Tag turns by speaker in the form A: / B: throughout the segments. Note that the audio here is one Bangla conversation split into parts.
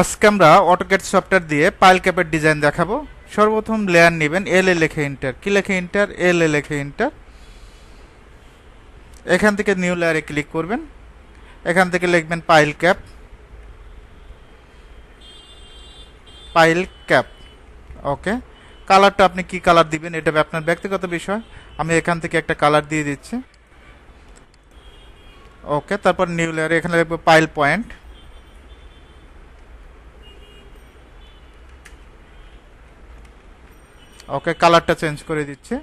A: আজকে আমরা অটোক্যাড সফটওয়্যার দিয়ে পাইল ক্যাপের ডিজাইন দেখাবো। সর্বপ্রথম লেয়ার নেবেন এল এ লেখে ইন্টার কি লেখে ইন্টার এল এ লেখে ইন্টার এখান থেকে নিউ লেয়ারে ক্লিক করবেন। এখান থেকে লিখবেন pile cap pile cap okay কালারটা আপনি কি কালার দিবেন? এটা আপনার ব্যক্তিগত বিষয়। আমি এখান থেকে একটা কালার দিয়ে দিচ্ছি। ওকে তারপর নিউ লেয়ারে এখানে লিখব পাইল পয়েন্ট ওকে কালারটা চেঞ্জ করে দিচ্ছে।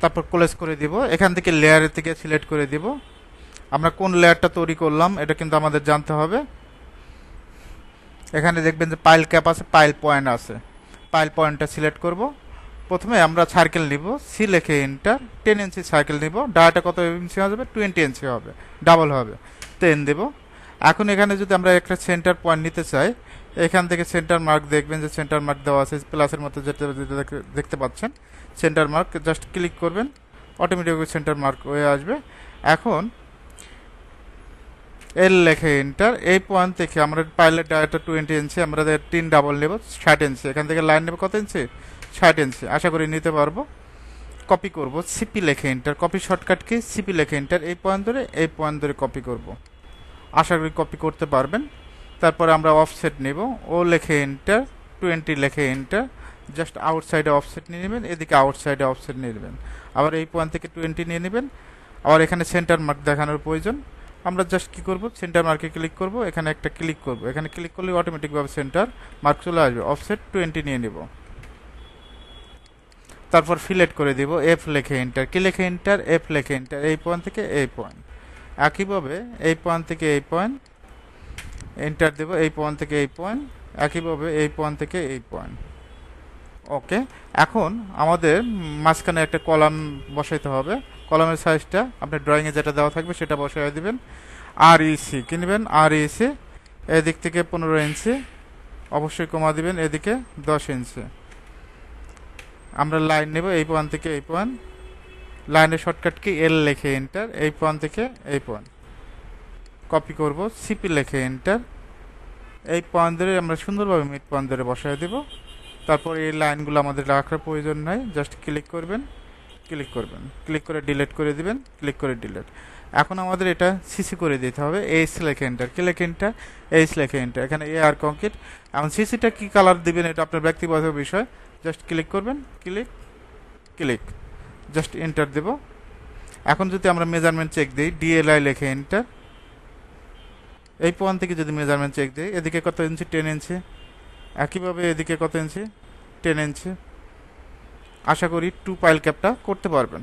A: তারপর ক্লোজ করে দিব। এখান থেকে লেয়ারের থেকে সিলেক্ট করে দিব। আমরা কোন লেয়ারটা তৈরি করলাম, এটা কিন্তু আমাদের জানতে হবে। এখানে দেখবেন যে পাইল ক্যাপ আছে পাইল পয়েন্ট আছে। পাইল পয়েন্টটা সিলেক্ট করব। প্রথমে আমরা সার্কেল নিব। সি লেখে ইন্টার টেন ইঞ্চি সার্কেল নিব। ডাটা কত ইঞ্চি হবে টোয়েন্টি ইঞ্চি হবে ডাবল হবে। টেন দেব। এখন এখানে যদি আমরা একটা সেন্টার পয়েন্ট নিতে চাই, এখান থেকে সেন্টার মার্ক দেখবেন যে সেন্টার মার্ক দেওয়া আছে প্লাসের মতো যেটা দেখতে পাচ্ছেন সেন্টার মার্ক জাস্ট ক্লিক করবেন অটোমেটিক সেন্টার মার্ক হয়ে আসবে। এখন এল লেখে ইন্টার এই পয়েন্ট থেকে আমরা পাইলেট ডায়াটা টোয়েন্টি ইঞ্চি আমরা তিন ডাবল নেব, ষাট ইঞ্চি এখান থেকে লাইন নেব কত ইঞ্চি ষাট ইঞ্চি আশা করি নিতে পারব। কপি করব সিপি লেখে ইন্টার কপি শর্টকাট কি সিপি লেখে ইন্টার এই পয়েন্ট ধরে, এই পয়েন্ট ধরে কপি করব। আশা করি কপি করতে পারবেন। তারপরে আমরা অফসেট নেব। ও লেখে এন্টার টোয়েন্টি লেখে এন্টার জাস্ট আউটসাইডে অফসেট নিয়ে নেবেন, এদিকে আউটসাইডে অফসেট নিয়ে নেবেন। আবার এই পয়েন্ট থেকে টোয়েন্টি নিয়ে নেবেন। আবার এখানে সেন্টার মার্ক দেখানোর প্রয়োজন। আমরা জাস্ট কি করব? সেন্টার মার্কে ক্লিক করব। এখানে একটা ক্লিক করব। এখানে ক্লিক করলে অটোমেটিকভাবে সেন্টার মার্ক চলে আসবে। অফসেট টোয়েন্টি নিয়ে নেব। তারপর ফিলেট করে দিব। এফ লেখে এন্টার কি লেখে এন্টার এফ লেখে এন্টার এই পয়েন্ট থেকে এই পয়েন্ট একইভাবে এই পয়েন্ট থেকে এই পয়েন্ট এন্টার দেব এই পয়েন্ট থেকে এই পয়েন্ট একইভাবে এই পয়েন্ট থেকে এই পয়েন্ট ওকে এখন আমাদের মাঝখানে একটা কলাম বসাইতে হবে। কলামের সাইজটা আপনার ড্রয়িংয়ে যেটা দেওয়া থাকবে সেটা বসাই দিবেন। আর ইসি কিনবেন আর ইসি এদিক থেকে পনেরো ইঞ্চি অবশ্যই কমা দিবেন, এদিকে দশ ইঞ্চি আমরা লাইন নেব এই পয়েন্ট থেকে এই পয়েন্ট লাইনের শর্টকাট কি? এল লেখে এন্টার এই পয়েন্ট থেকে এই পয়েন্ট কপি করব সিপি লেখে এন্টার এই পয়েন্ট ধরে আমরা সুন্দরভাবে মিড পয়েন্ট ধরে বসায় দেব। তারপর এই লাইনগুলো আমাদের রাখার প্রয়োজন নাই জাস্ট ক্লিক করবেন ক্লিক করবেন। ক্লিক করে ডিলিট করে দিবেন ক্লিক করে ডিলিট এখন আমাদের এটা সিসি করে দিতে হবে এইচ লেখে এন্টার কি লেখে এন্টার এইচ লেখে এন্টার এখানে এ আর কংক্রিট এখন সিসিটা কি কালার দিবেন এটা আপনার ব্যক্তিগত বিষয়। জাস্ট ক্লিক করবেন ক্লিক ক্লিক জাস্ট এন্টার দেব। এখন যদি আমরা মেজারমেন্ট চেক দিই ডিএলআই লেখে এন্টার এই পয়েন্ট থেকে যদি মেজারমেন্ট চেক দিই, এদিকে কত ইঞ্চি টেন ইঞ্চি একইভাবে এদিকে কত ইঞ্চি টেন ইঞ্চি আশা করি টু পাইল ক্যাপটা করতে পারবেন।